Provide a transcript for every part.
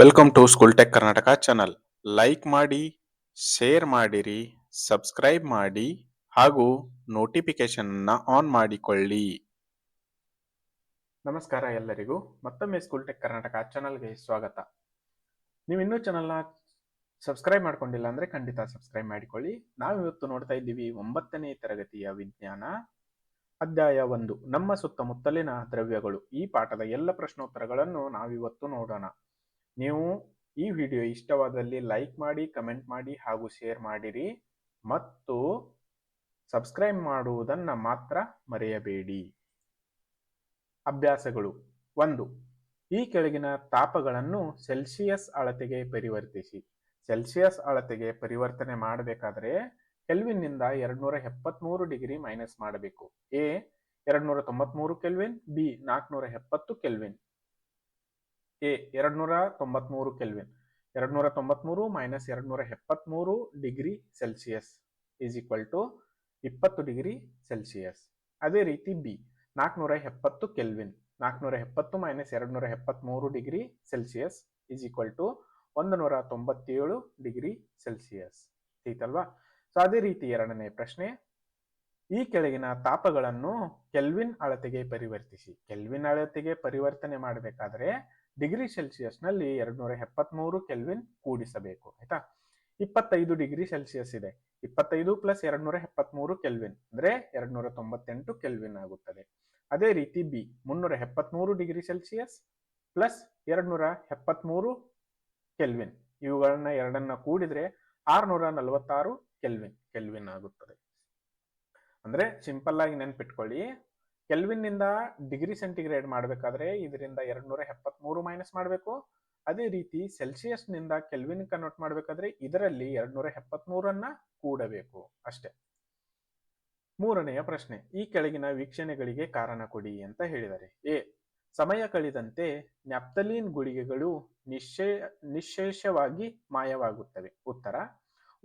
Welcome to school tech Karnataka channel like ಮಾಡಿ share ಮಾಡಿರಿ subscribe ಮಾಡಿ, ಹಾಗೂ ನೋಟಿಫಿಕೇಶನ್ ಆನ್ ಮಾಡಿಕೊಳ್ಳಿ. ನಮಸ್ಕಾರ ಎಲ್ಲರಿಗೂ. ಮತ್ತೊಮ್ಮೆ ಸ್ಕೂಲ್ ಟೆಕ್ ಕರ್ನಾಟಕ ಚಾನಲ್ಗೆ ಸ್ವಾಗತ. ನೀವು ಇನ್ನೂ ಚಾನಲ್ನ ಸಬ್ಸ್ಕ್ರೈಬ್ ಮಾಡ್ಕೊಂಡಿಲ್ಲ ಅಂದ್ರೆ ಖಂಡಿತ ಸಬ್ಸ್ಕ್ರೈಬ್ ಮಾಡಿಕೊಳ್ಳಿ. ನಾವು ಇವತ್ತು ನೋಡ್ತಾ ಇದ್ದೀವಿ ಒಂಬತ್ತನೇ ತರಗತಿಯ ವಿಜ್ಞಾನ. ಅಧ್ಯಾಯ ಒಂದು. ನಮ್ಮ ಸುತ್ತಮುತ್ತಲಿನ ದ್ರವ್ಯಗಳು. ಈ ಪಾಠದ ಎಲ್ಲ ಪ್ರಶ್ನೋತ್ತರಗಳನ್ನು ನಾವಿವತ್ತು ನೋಡೋಣ. ನೀವು ಈ ವಿಡಿಯೋ ಇಷ್ಟವಾದಲ್ಲಿ ಲೈಕ್ ಮಾಡಿ, ಕಮೆಂಟ್ ಮಾಡಿ ಹಾಗೂ ಶೇರ್ ಮಾಡಿರಿ. ಮತ್ತು ಸಬ್ಸ್ಕ್ರೈಬ್ ಮಾಡುವುದನ್ನು ಮಾತ್ರ ಮರೆಯಬೇಡಿ. ಅಭ್ಯಾಸಗಳು ಒಂದು, ಈ ಕೆಳಗಿನ ತಾಪಗಳನ್ನು ಸೆಲ್ಸಿಯಸ್ ಅಳತೆಗೆ ಪರಿವರ್ತಿಸಿ. ಸೆಲ್ಸಿಯಸ್ ಅಳತೆಗೆ ಪರಿವರ್ತನೆ ಮಾಡಬೇಕಾದರೆ ಕೆಲ್ವಿನ್ನಿಂದ ಎರಡ್ನೂರ ಎಪ್ಪತ್ಮೂರು ಡಿಗ್ರಿ ಮೈನಸ್ ಮಾಡಬೇಕು. ಎ ಎರಡ್ನೂರ ತೊಂಬತ್ಮೂರು ಕೆಲ್ವಿನ್, ಬಿ ನಾಲ್ಕುನೂರ ಎಪ್ಪತ್ತು ಕೆಲ್ವಿನ್. ಎ ಎರಡ್ನೂರ ತೊಂಬತ್ಮೂರು ಕೆಲ್ವಿನ್. ಎರಡ್ನೂರ ತೊಂಬತ್ಮೂರು ಮೈನಸ್ ಎರಡ್ನೂರ ಎಪ್ಪತ್ಮೂರು degree Celsius is equal to ಇಪ್ಪತ್ತು ಡಿಗ್ರಿ ಸೆಲ್ಸಿಯಸ್ ಅದೇ ರೀತಿ ಬಿ ನಾಲ್ಕುನೂರ ಎಪ್ಪತ್ತು ಕೆಲ್ವಿನ್. ನಾಲ್ಕುನೂರ ಎಪ್ಪತ್ತು ಮೈನಸ್ ಎರಡ್ನೂರ ಎಪ್ಪತ್ಮೂರು degree Celsius is equal to ಒಂದು ನೂರ ತೊಂಬತ್ತೇಳು ಡಿಗ್ರಿ ಸೆಲ್ಸಿಯಸ್ ಆಯ್ತಲ್ವಾ ಸೊ ಅದೇ ರೀತಿ ಎರಡನೇ ಪ್ರಶ್ನೆ. ಈ ಕೆಳಗಿನ ತಾಪಗಳನ್ನು ಕೆಲ್ವಿನ್ ಅಳತೆಗೆ ಪರಿವರ್ತಿಸಿ. ಕೆಲ್ವಿನ್ ಅಳತೆಗೆ ಪರಿವರ್ತನೆ ಮಾಡಬೇಕಾದ್ರೆ ಡಿಗ್ರಿ ಸೆಲ್ಸಿಯಸ್ನಲ್ಲಿ ಎರಡ್ನೂರ ಎಪ್ಪತ್ಮೂರು ಕೆಲ್ವಿನ್ ಕೂಡಿಸಬೇಕು, ಆಯ್ತಾ? ಇಪ್ಪತ್ತೈದು ಡಿಗ್ರಿ ಸೆಲ್ಸಿಯಸ್ ಇದೆ. ಇಪ್ಪತ್ತೈದು ಪ್ಲಸ್ ಎರಡ್ನೂರ ಎಪ್ಪತ್ಮೂರು ಕೆಲ್ವಿನ್ ಅಂದ್ರೆ ಎರಡ್ನೂರ ತೊಂಬತ್ತೆಂಟು ಕೆಲ್ವಿನ್ ಆಗುತ್ತದೆ. ಅದೇ ರೀತಿ ಬಿ ಮುನ್ನೂರ ಎಪ್ಪತ್ಮೂರು ಡಿಗ್ರಿ ಸೆಲ್ಸಿಯಸ್ ಪ್ಲಸ್ ಎರಡ್ನೂರ ಎಪ್ಪತ್ಮೂರು ಕೆಲ್ವಿನ್. ಇವುಗಳನ್ನ ಎರಡನ್ನ ಕೂಡಿದ್ರೆ ಆರ್ನೂರ ನಲವತ್ತಾರು ಕೆಲ್ವಿನ್ ಕೆಲ್ವಿನ್ ಆಗುತ್ತದೆ. ಅಂದ್ರೆ ಸಿಂಪಲ್ ಆಗಿ ನೆನ್ಪಿಟ್ಕೊಳ್ಳಿ. ಕೆಲ್ವಿನ್ನಿಂದ ಡಿಗ್ರಿ ಸೆಂಟಿಗ್ರೇಡ್ ಮಾಡಬೇಕಾದ್ರೆ ಇದರಿಂದ ಎರಡ್ನೂರ ಎಪ್ಪತ್ಮೂರು ಮೈನಸ್ ಮಾಡಬೇಕು. ಅದೇ ರೀತಿ ಸೆಲ್ಸಿಯಸ್ನಿಂದ ಕೆಲ್ವಿನ್ ಕನ್ವರ್ಟ್ ಮಾಡಬೇಕಾದ್ರೆ ಇದರಲ್ಲಿ ಎರಡ್ನೂರ ಎಪ್ಪತ್ಮೂರನ್ನ ಕೂಡಬೇಕು ಅಷ್ಟೇ. ಮೂರನೆಯ ಪ್ರಶ್ನೆ, ಈ ಕೆಳಗಿನ ವೀಕ್ಷಣೆಗಳಿಗೆ ಕಾರಣ ಕೊಡಿ ಅಂತ ಹೇಳಿದ್ದಾರೆ ಎ, ಸಮಯ ಕಳೆದಂತೆ ನ್ಯಾಪ್ತಲೀನ್ ಗುಳಿಗೆಗಳು ನಿಶ್ಚಯ ನಿಶೇಷವಾಗಿ ಮಾಯವಾಗುತ್ತವೆ. ಉತ್ತರ,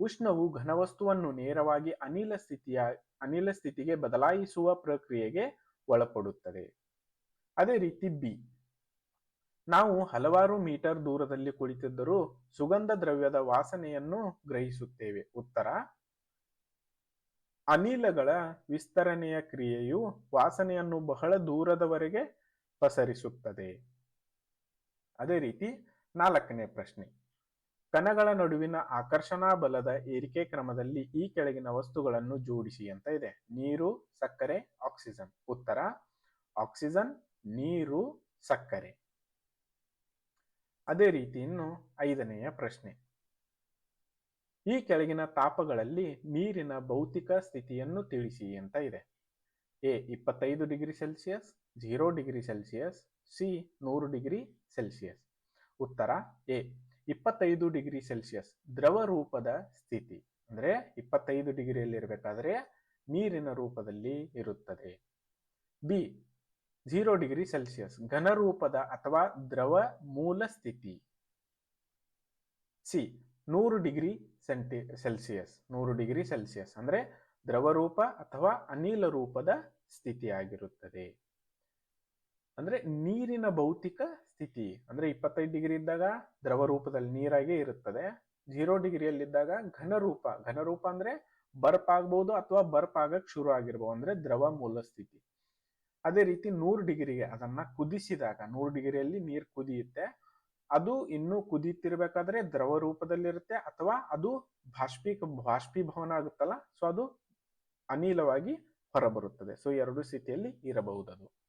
ಉಷ್ಣವು ಘನವಸ್ತುವನ್ನು ನೇರವಾಗಿ ಅನಿಲ ಸ್ಥಿತಿಯ, ಅನಿಲ ಸ್ಥಿತಿಗೆ ಬದಲಾಯಿಸುವ ಪ್ರಕ್ರಿಯೆಗೆ ಒಳಪಡುತ್ತದೆ. ಅದೇ ರೀತಿ ಬಿ. ನಾವು ಹಲವಾರು ಮೀಟರ್ ದೂರದಲ್ಲಿ ಕುಳಿತಿದ್ದರೂ ಸುಗಂಧ ದ್ರವ್ಯದ ವಾಸನೆಯನ್ನು ಗ್ರಹಿಸುತ್ತೇವೆ. ಉತ್ತರ. ಅನಿಲಗಳ ವಿಸ್ತರಣೆಯ ಕ್ರಿಯೆಯು ವಾಸನೆಯನ್ನು ಬಹಳ ದೂರದವರೆಗೆ ಪಸರಿಸುತ್ತದೆ. ಅದೇ ರೀತಿ ನಾಲ್ಕನೇ ಪ್ರಶ್ನೆ. ಕಣಗಳ ನಡುವಿನ ಆಕರ್ಷಣಾ ಬಲದ ಏರಿಕೆ ಕ್ರಮದಲ್ಲಿ ಈ ಕೆಳಗಿನ ವಸ್ತುಗಳನ್ನು ಜೋಡಿಸಿ ಅಂತ ಇದೆ. ನೀರು, ಸಕ್ಕರೆ ಆಕ್ಸಿಜನ್ ಉತ್ತರ ಆಕ್ಸಿಜನ್ ನೀರು, ಸಕ್ಕರೆ. ಅದೇ ರೀತಿ ಇನ್ನು ಐದನೆಯ ಪ್ರಶ್ನೆ. ಈ ಕೆಳಗಿನ ತಾಪಗಳಲ್ಲಿ ನೀರಿನ ಭೌತಿಕ ಸ್ಥಿತಿಯನ್ನು ತಿಳಿಸಿ ಅಂತ ಇದೆ. ಎ, ಇಪ್ಪತ್ತೈದು degree Celsius, zero degree Celsius, C, ನೂರು ಡಿಗ್ರಿ ಸೆಲ್ಸಿಯಸ್. ಉತ್ತರ, ಎ ಇಪ್ಪತ್ತೈದು ಡಿಗ್ರಿ ಸೆಲ್ಸಿಯಸ್ ದ್ರವ ರೂಪದ ಸ್ಥಿತಿ. ಅಂದ್ರೆ ಇಪ್ಪತ್ತೈದು ಡಿಗ್ರಿಯಲ್ಲಿ ಇರಬೇಕಾದ್ರೆ ನೀರಿನ ರೂಪದಲ್ಲಿ ಇರುತ್ತದೆ. ಬಿ ಜೀರೋ ಡಿಗ್ರಿ ಸೆಲ್ಸಿಯಸ್ ಘನ ರೂಪದ ಅಥವಾ ದ್ರವ ಮೂಲ ಸ್ಥಿತಿ. ಸಿ, ನೂರು ಡಿಗ್ರಿ ಸೆಂಟಿ ಸೆಲ್ಸಿಯಸ್ ನೂರು ಡಿಗ್ರಿ ಸೆಲ್ಸಿಯಸ್ ಅಂದ್ರೆ ದ್ರವ ರೂಪ ಅಥವಾ ಅನಿಲ ರೂಪದ ಸ್ಥಿತಿಯಾಗಿರುತ್ತದೆ. ಅಂದ್ರೆ ನೀರಿನ ಭೌತಿಕ ಸ್ಥಿತಿ. ಅಂದ್ರೆ ಇಪ್ಪತ್ತೈದು ಡಿಗ್ರಿ ಇದ್ದಾಗ ದ್ರವ ರೂಪದಲ್ಲಿ ನೀರಾಗೆ ಇರುತ್ತದೆ. ಜೀರೋ ಡಿಗ್ರಿಯಲ್ಲಿದ್ದಾಗ ಘನರೂಪ. ಘನರೂಪ ಅಂದ್ರೆ ಬರ್ಪ್ ಆಗ್ಬಹುದು ಅಥವಾ ಬರ್ಪ್ ಆಗಕ್ ಶುರು ಆಗಿರ್ಬೋದು. ಅಂದ್ರೆ ದ್ರವ ಮೂಲ ಸ್ಥಿತಿ. ಅದೇ ರೀತಿ ನೂರು ಡಿಗ್ರಿಗೆ ಅದನ್ನ ಕುದಿಸಿದಾಗ, ನೂರು ಡಿಗ್ರಿಯಲ್ಲಿ ನೀರು ಕುದಿಯುತ್ತೆ. ಅದು ಇನ್ನೂ ಕುದಿತಿರ್ಬೇಕಾದ್ರೆ ದ್ರವ ರೂಪದಲ್ಲಿರುತ್ತೆ ಅಥವಾ ಅದು ಬಾಷ್ಪೀ ಬಾಷ್ಪೀಭವನ ಆಗುತ್ತಲ್ಲ, ಸೊ ಅದು ಅನಿಲವಾಗಿ ಹೊರಬರುತ್ತದೆ. ಸೊ ಎರಡು ಸ್ಥಿತಿಯಲ್ಲಿ ಇರಬಹುದು ಅದು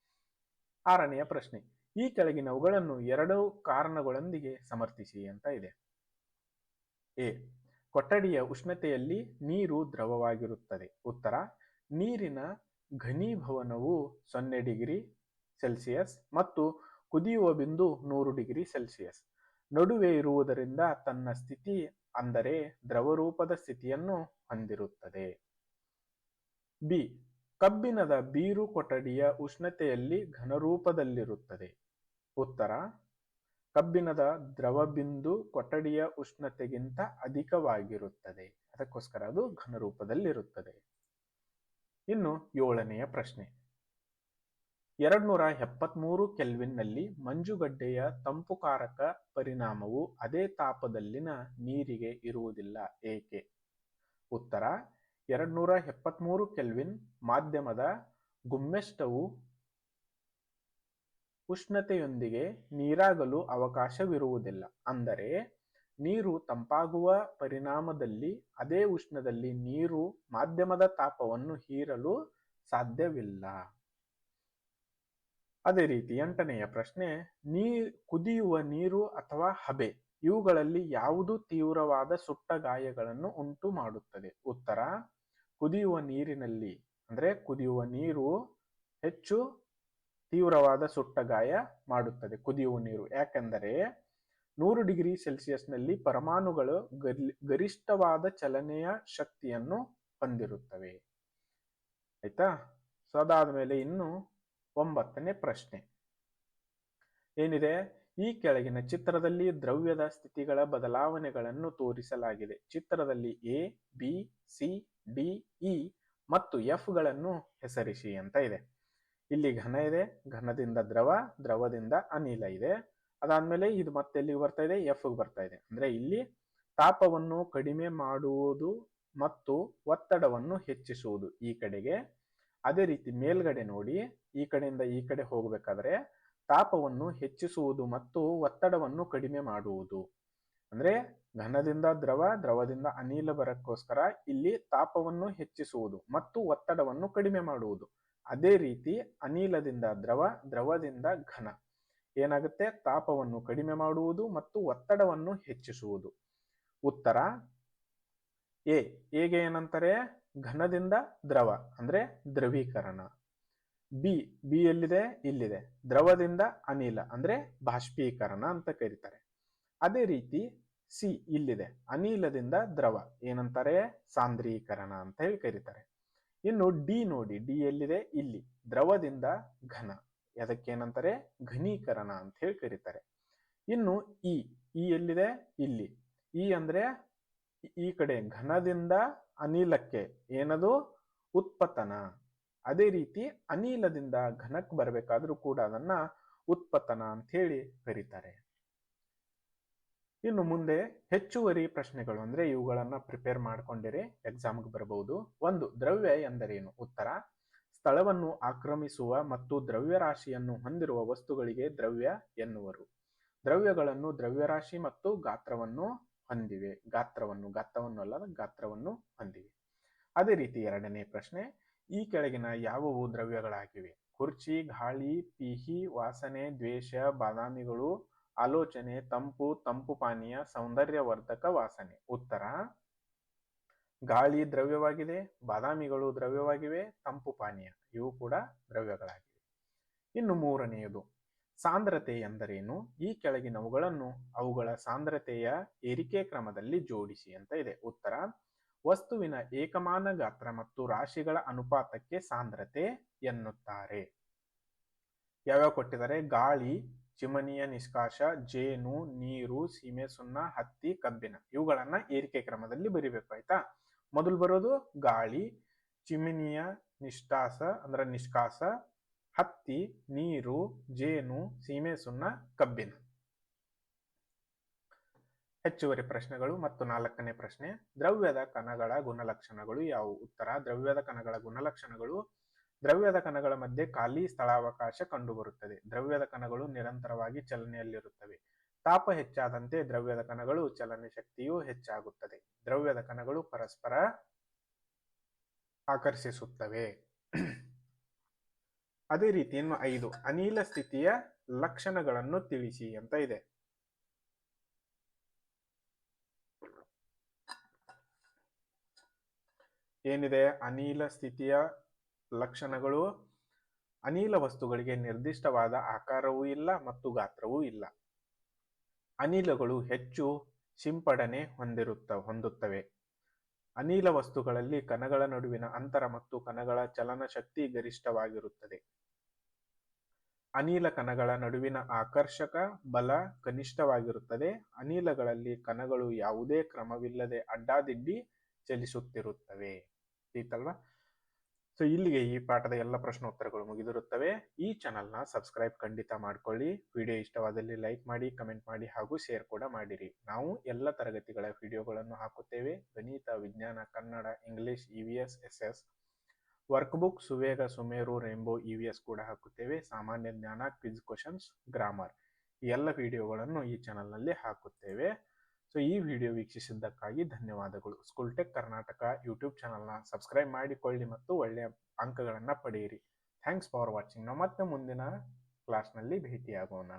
ಆರನೆಯ ಪ್ರಶ್ನೆ, ಈ ಕೆಳಗಿನವುಗಳನ್ನು ಎರಡು ಕಾರಣಗಳೊಂದಿಗೆ ಸಮರ್ಥಿಸಿ ಅಂತ ಇದೆ. ಎ, ಕೊಠಡಿಯ ಉಷ್ಣತೆಯಲ್ಲಿ ನೀರು ದ್ರವವಾಗಿರುತ್ತದೆ. ಉತ್ತರ, ನೀರಿನ ಘನೀಭವನವು ಸೊನ್ನೆ ಡಿಗ್ರಿ ಸೆಲ್ಸಿಯಸ್ ಮತ್ತು ಕುದಿಯುವ ಬಿಂದು ನೂರು ಡಿಗ್ರಿ ಸೆಲ್ಸಿಯಸ್. ನಡುವೆ ಇರುವುದರಿಂದ ತನ್ನ ಸ್ಥಿತಿ ಅಂದರೆ ದ್ರವರೂಪದ ಸ್ಥಿತಿಯನ್ನು ಹೊಂದಿರುತ್ತದೆ. ಬಿ ಕಬ್ಬಿಣದ ಬೀರು ಕೊಠಡಿಯ ಉಷ್ಣತೆಯಲ್ಲಿ ಘನರೂಪದಲ್ಲಿರುತ್ತದೆ. ಉತ್ತರ, ಕಬ್ಬಿಣದ ದ್ರವಬಿಂದು ಕೊಠಡಿಯ ಉಷ್ಣತೆಗಿಂತ ಅಧಿಕವಾಗಿರುತ್ತದೆ. ಅದಕ್ಕೋಸ್ಕರ ಅದು ಘನರೂಪದಲ್ಲಿರುತ್ತದೆ. ಇನ್ನು ಏಳನೆಯ ಪ್ರಶ್ನೆ. ಎರಡ್ನೂರ ಎಪ್ಪತ್ಮೂರು ಕೆಲ್ವಿನ್ನಲ್ಲಿ ಮಂಜುಗಡ್ಡೆಯ ತಂಪುಕಾರಕ ಪರಿಣಾಮವು ಅದೇ ತಾಪದಲ್ಲಿನ ನೀರಿಗೆ ಇರುವುದಿಲ್ಲ, ಏಕೆ? ಉತ್ತರ ಎರಡ್ನೂರ ಎಪ್ಪತ್ಮೂರು ಕೆಲ್ವಿನ್ ಮಾಧ್ಯಮದ ಗುಮ್ಮೆಷ್ಟವು ಉಷ್ಣತೆಯೊಂದಿಗೆ ನೀರಾಗಲು ಅವಕಾಶವಿರುವುದಿಲ್ಲ. ಅಂದರೆ, ನೀರು ತಂಪಾಗುವ ಪರಿಣಾಮದಲ್ಲಿ ಅದೇ ಉಷ್ಣದಲ್ಲಿ ನೀರು ಮಾಧ್ಯಮದ ತಾಪವನ್ನು ಹೀರಲು ಸಾಧ್ಯವಿಲ್ಲ. ಅದೇ ರೀತಿ ಎಂಟನೆಯ ಪ್ರಶ್ನೆ, ನೀ ಕುದಿಯುವ ನೀರು ಅಥವಾ ಹಬೆ? ಇವುಗಳಲ್ಲಿ ಯಾವುದು ತೀವ್ರವಾದ ಸುಟ್ಟ ಗಾಯಗಳನ್ನು ಉಂಟು ಮಾಡುತ್ತದೆ. ಉತ್ತರ, ಕುದಿಯುವ ನೀರಿನಲ್ಲಿ, ಅಂದ್ರೆ ಕುದಿಯುವ ನೀರು ಹೆಚ್ಚು ತೀವ್ರವಾದ ಸುಟ್ಟ ಗಾಯ ಮಾಡುತ್ತದೆ. ಕುದಿಯುವ ನೀರು ಯಾಕೆಂದರೆ ನೂರು ಡಿಗ್ರಿ ಸೆಲ್ಸಿಯಸ್ನಲ್ಲಿ ಪರಮಾಣುಗಳು ಗರಿಷ್ಠವಾದ ಚಲನೆಯ ಶಕ್ತಿಯನ್ನು ಹೊಂದಿರುತ್ತವೆ. ಆಯ್ತಾ? ಸೊ ಅದಾದ ಮೇಲೆ ಇನ್ನು ಒಂಬತ್ತನೇ ಪ್ರಶ್ನೆ. ಏನಿದೆ? ಈ ಕೆಳಗಿನ ಚಿತ್ರದಲ್ಲಿ ದ್ರವ್ಯದ ಸ್ಥಿತಿಗಳ ಬದಲಾವಣೆಗಳನ್ನು ತೋರಿಸಲಾಗಿದೆ. ಚಿತ್ರದಲ್ಲಿ A, B, C, D, E ಮತ್ತು ಎಫ್ಗಳನ್ನು ಹೆಸರಿಸಿ ಅಂತ ಇದೆ. ಇಲ್ಲಿ ಘನ ಇದೆ, ಘನದಿಂದ ದ್ರವ, ದ್ರವದಿಂದ ಅನಿಲ ಇದೆ. ಅದಾದ್ಮೇಲೆ ಇದು ಮತ್ತೆ ಎಲ್ಲಿಗೆ ಬರ್ತಾ ಇದೆ? ಎಫ್ ಬರ್ತಾ ಇದೆ. ಅಂದ್ರೆ ಇಲ್ಲಿ ತಾಪವನ್ನು ಕಡಿಮೆ ಮಾಡುವುದು ಮತ್ತು ಒತ್ತಡವನ್ನು ಹೆಚ್ಚಿಸುವುದು ಈ ಕಡೆಗೆ. ಅದೇ ರೀತಿ ಮೇಲ್ಗಡೆ ನೋಡಿ, ಈ ಕಡೆಯಿಂದ ಈ ಕಡೆ ಹೋಗಬೇಕಾದ್ರೆ ತಾಪವನ್ನು ಹೆಚ್ಚಿಸುವುದು ಮತ್ತು ಒತ್ತಡವನ್ನು ಕಡಿಮೆ ಮಾಡುವುದು. ಅಂದ್ರೆ ಘನದಿಂದ ದ್ರವ, ದ್ರವದಿಂದ ಅನಿಲ ಬರಕ್ಕೋಸ್ಕರ ಇಲ್ಲಿ ತಾಪವನ್ನು ಹೆಚ್ಚಿಸುವುದು ಮತ್ತು ಒತ್ತಡವನ್ನು ಕಡಿಮೆ ಮಾಡುವುದು. ಅದೇ ರೀತಿ ಅನಿಲದಿಂದ ದ್ರವ, ದ್ರವದಿಂದ ಘನ. ಏನಾಗುತ್ತೆ? ತಾಪವನ್ನು ಕಡಿಮೆ ಮಾಡುವುದು ಮತ್ತು ಒತ್ತಡವನ್ನು ಹೆಚ್ಚಿಸುವುದು. ಉತ್ತರ. ಎ, ಹೇಗೆ ಏನಂತಾರೆ? ಘನದಿಂದ ದ್ರವ, ಅಂದ್ರೆ ದ್ರವೀಕರಣ. ಬಿ ಬಿ ಎಲ್ಲಿದೆ? ಇಲ್ಲಿದೆ. ದ್ರವದಿಂದ ಅನಿಲ, ಅಂದ್ರೆ ಬಾಷ್ಪೀಕರಣ ಅಂತ ಕರೀತಾರೆ. ಅದೇ ರೀತಿ ಸಿ ಇಲ್ಲಿದೆ. ಅನಿಲದಿಂದ ದ್ರವ, ಏನಂತಾರೆ? ಸಾಂದ್ರೀಕರಣ ಅಂತ ಹೇಳಿ ಕರೀತಾರೆ. ಇನ್ನು ಡಿ ನೋಡಿ, ಡಿ ಎಲ್ಲಿದೆ? ಇಲ್ಲಿ. ದ್ರವದಿಂದ ಘನ, ಅದಕ್ಕೇನಂತಾರೆ? ಘನೀಕರಣ ಅಂತ ಹೇಳಿ ಕರೀತಾರೆ. ಇನ್ನು ಇ ಇ ಎಲ್ಲಿದೆ? ಇಲ್ಲಿ. ಇ ಅಂದ್ರೆ ಈ ಕಡೆ ಘನದಿಂದ ಅನಿಲಕ್ಕೆ ಏನದು? ಉತ್ಪತನ. ಅದೇ ರೀತಿ ಅನಿಲದಿಂದ ಘನಕ್ಕೆ ಬರಬೇಕಾದ್ರೂ ಕೂಡ ಅದನ್ನ ಉತ್ಪತನ ಅಂತ ಹೇಳಿ ಕರೀತಾರೆ. ಇನ್ನು ಮುಂದೆ ಹೆಚ್ಚುವರಿ ಪ್ರಶ್ನೆಗಳು ಅಂದ್ರೆ ಇವುಗಳನ್ನ ಪ್ರಿಪೇರ್ ಮಾಡ್ಕೊಂಡಿರಿ ಎಕ್ಸಾಮ್ಗೆ ಬರಬಹುದು ಒಂದು, ದ್ರವ್ಯ ಎಂದರೇನು? ಉತ್ತರ. ಸ್ಥಳವನ್ನು ಆಕ್ರಮಿಸುವ ಮತ್ತು ದ್ರವ್ಯರಾಶಿಯನ್ನು ಹೊಂದಿರುವ ವಸ್ತುಗಳಿಗೆ ದ್ರವ್ಯ ಎನ್ನುವರು. ದ್ರವ್ಯಗಳನ್ನು ದ್ರವ್ಯರಾಶಿ ಮತ್ತು ಗಾತ್ರವನ್ನು ಹೊಂದಿವೆ. ಗಾತ್ರವನ್ನು ಗಾತ್ರವನ್ನು ಅಲ್ಲದ ಗಾತ್ರವನ್ನು ಹೊಂದಿವೆ. ಅದೇ ರೀತಿ ಎರಡನೇ ಪ್ರಶ್ನೆ ಈ ಕೆಳಗಿನ ಯಾವುವು ದ್ರವ್ಯಗಳಾಗಿವೆ? ಕುರ್ಚಿ, ಗಾಳಿ, ಪಿಹಿ, ವಾಸನೆ, ದ್ವೇಷ, ಬಾದಾಮಿಗಳು, ಆಲೋಚನೆ, ತಂಪು ತಂಪು ಪಾನೀಯ, ಸೌಂದರ್ಯವರ್ಧಕ ವಾಸನೆ. ಉತ್ತರ. ಗಾಳಿ ದ್ರವ್ಯವಾಗಿದೆ, ಬಾದಾಮಿಗಳು ದ್ರವ್ಯವಾಗಿವೆ, ತಂಪು ಪಾನೀಯ. ಇವು ಕೂಡ ದ್ರವ್ಯಗಳಾಗಿವೆ. ಇನ್ನು ಮೂರನೆಯದು, ಸಾಂದ್ರತೆ ಎಂದರೇನು? ಈ ಕೆಳಗಿನವುಗಳನ್ನು ಅವುಗಳ ಸಾಂದ್ರತೆಯ ಏರಿಕೆ ಕ್ರಮದಲ್ಲಿ ಜೋಡಿಸಿ ಅಂತ ಇದೆ. ಉತ್ತರ. ವಸ್ತುವಿನ ಏಕಮಾನ ಗಾತ್ರ ಮತ್ತು ರಾಶಿಗಳ ಅನುಪಾತಕ್ಕೆ ಸಾಂದ್ರತೆ ಎನ್ನುತ್ತಾರೆ. ಯಾವ್ಯಾವ ಕೊಟ್ಟಿದ್ದಾರೆ? ಗಾಳಿ, ಚಿಮನಿಯ ನಿಷ್ಕಾಶ, ಜೇನು, ನೀರು, ಸೀಮೆ, ಸುಣ್ಣ, ಹತ್ತಿ, ಕಬ್ಬಿನ. ಇವುಗಳನ್ನ ಏರಿಕೆ ಕ್ರಮದಲ್ಲಿ ಬರಿಬೇಕು, ಆಯ್ತಾ? ಮೊದಲು ಬರೋದು ಗಾಳಿ, ಚಿಮಿನಿಯ ನಿಷ್ಠಾಸ, ಅಂದ್ರೆ ನಿಷ್ಕಾಸ, ಹತ್ತಿ, ನೀರು, ಜೇನು, ಸೀಮೆ, ಸುಣ್ಣ, ಕಬ್ಬಿನ. ಹೆಚ್ಚುವರಿ ಪ್ರಶ್ನೆಗಳು ಮತ್ತು ನಾಲ್ಕನೇ ಪ್ರಶ್ನೆ, ದ್ರವ್ಯದ ಕಣಗಳ ಗುಣಲಕ್ಷಣಗಳು ಯಾವುವು? ಉತ್ತರ, ದ್ರವ್ಯದ ಕಣಗಳ ಗುಣಲಕ್ಷಣಗಳು, ದ್ರವ್ಯದ ಕಣಗಳ ಮಧ್ಯೆ ಖಾಲಿ ಸ್ಥಳಾವಕಾಶ ಕಂಡುಬರುತ್ತದೆ. ದ್ರವ್ಯದ ಕಣಗಳು ನಿರಂತರವಾಗಿ ಚಲನೆಯಲ್ಲಿರುತ್ತವೆ. ತಾಪ ಹೆಚ್ಚಾದಂತೆ ದ್ರವ್ಯದ ಕಣಗಳು ಚಲನೆ ಶಕ್ತಿಯು ಹೆಚ್ಚಾಗುತ್ತದೆ. ದ್ರವ್ಯದ ಕಣಗಳು ಪರಸ್ಪರ ಆಕರ್ಷಿಸುತ್ತವೆ. ಅದೇ ರೀತಿ ಇನ್ನು ಐದು, ಅನಿಲ ಸ್ಥಿತಿಯ ಲಕ್ಷಣಗಳನ್ನು ತಿಳಿಸಿ ಅಂತ ಇದೆ. ಏನಿದೆ? ಅನಿಲ ಸ್ಥಿತಿಯ ಲಕ್ಷಣಗಳು. ಅನಿಲ ವಸ್ತುಗಳಿಗೆ ನಿರ್ದಿಷ್ಟವಾದ ಆಕಾರವೂ ಇಲ್ಲ ಮತ್ತು ಗಾತ್ರವೂ ಇಲ್ಲ. ಅನಿಲಗಳು ಹೆಚ್ಚು ಸಿಂಪಡಣೆ ಹೊಂದಿರುತ್ತ, ಹೊಂದುತ್ತವೆ. ಅನಿಲ ವಸ್ತುಗಳಲ್ಲಿ ಕಣಗಳ ನಡುವಿನ ಅಂತರ ಮತ್ತು ಕಣಗಳ ಚಲನ ಶಕ್ತಿ ಗರಿಷ್ಠವಾಗಿರುತ್ತದೆ. ಅನಿಲ ಕಣಗಳ ನಡುವಿನ ಆಕರ್ಷಕ ಬಲ ಕನಿಷ್ಠವಾಗಿರುತ್ತದೆ. ಅನಿಲಗಳಲ್ಲಿ ಕಣಗಳು ಯಾವುದೇ ಕ್ರಮವಿಲ್ಲದೆ ಅಡ್ಡಾದಿಡ್ಡಿ ಚಲಿಸುತ್ತಿರುತ್ತವೆ. ಈತಲ್ವಾ ಸೊ ಇಲ್ಲಿಗೆ ಈ ಪಾಠದ ಎಲ್ಲ ಪ್ರಶ್ನೋತ್ತರಗಳು ಮುಗಿದಿರುತ್ತವೆ. ಈ ಚಾನಲ್ನ ಸಬ್ಸ್ಕ್ರೈಬ್ ಖಂಡಿತ ಮಾಡ್ಕೊಳ್ಳಿ. ವಿಡಿಯೋ ಇಷ್ಟವಾದಲ್ಲಿ ಲೈಕ್ ಮಾಡಿ, ಕಮೆಂಟ್ ಮಾಡಿ ಹಾಗೂ ಶೇರ್ ಕೂಡ ಮಾಡಿರಿ. ನಾವು ಎಲ್ಲ ತರಗತಿಗಳ ವಿಡಿಯೋಗಳನ್ನು ಹಾಕುತ್ತೇವೆ. ಗಣಿತ, ವಿಜ್ಞಾನ, Kannada English E V S S S work book Suvega, Sumeru rainbow E V S ಕೂಡ ಹಾಕುತ್ತೇವೆ. ಸಾಮಾನ್ಯ ಜ್ಞಾನ ಕ್ವಿಜ್ ಕ್ವಶನ್ಸ್ ಗ್ರಾಮರ್ ಎಲ್ಲ ವಿಡಿಯೋಗಳನ್ನು ಈ ಚಾನಲ್ನಲ್ಲಿ ಹಾಕುತ್ತೇವೆ. ಸೊ ಈ ವಿಡಿಯೋ ವೀಕ್ಷಿಸಿದ್ದಕ್ಕಾಗಿ ಧನ್ಯವಾದಗಳು. ಸ್ಕೂಲ್ ಟೆಕ್ ಕರ್ನಾಟಕ ಯೂಟ್ಯೂಬ್ ಚಾನಲ್ನ ಸಬ್ಸ್ಕ್ರೈಬ್ ಮಾಡಿಕೊಳ್ಳಿ ಮತ್ತು ಒಳ್ಳೆಯ ಅಂಕಗಳನ್ನು ಪಡೆಯಿರಿ. ಥ್ಯಾಂಕ್ಸ್ ಫಾರ್ ವಾಚಿಂಗ್ ನಾವು ಮತ್ತೆ ಮುಂದಿನ ಕ್ಲಾಸ್ನಲ್ಲಿ ಭೇಟಿಯಾಗೋಣ.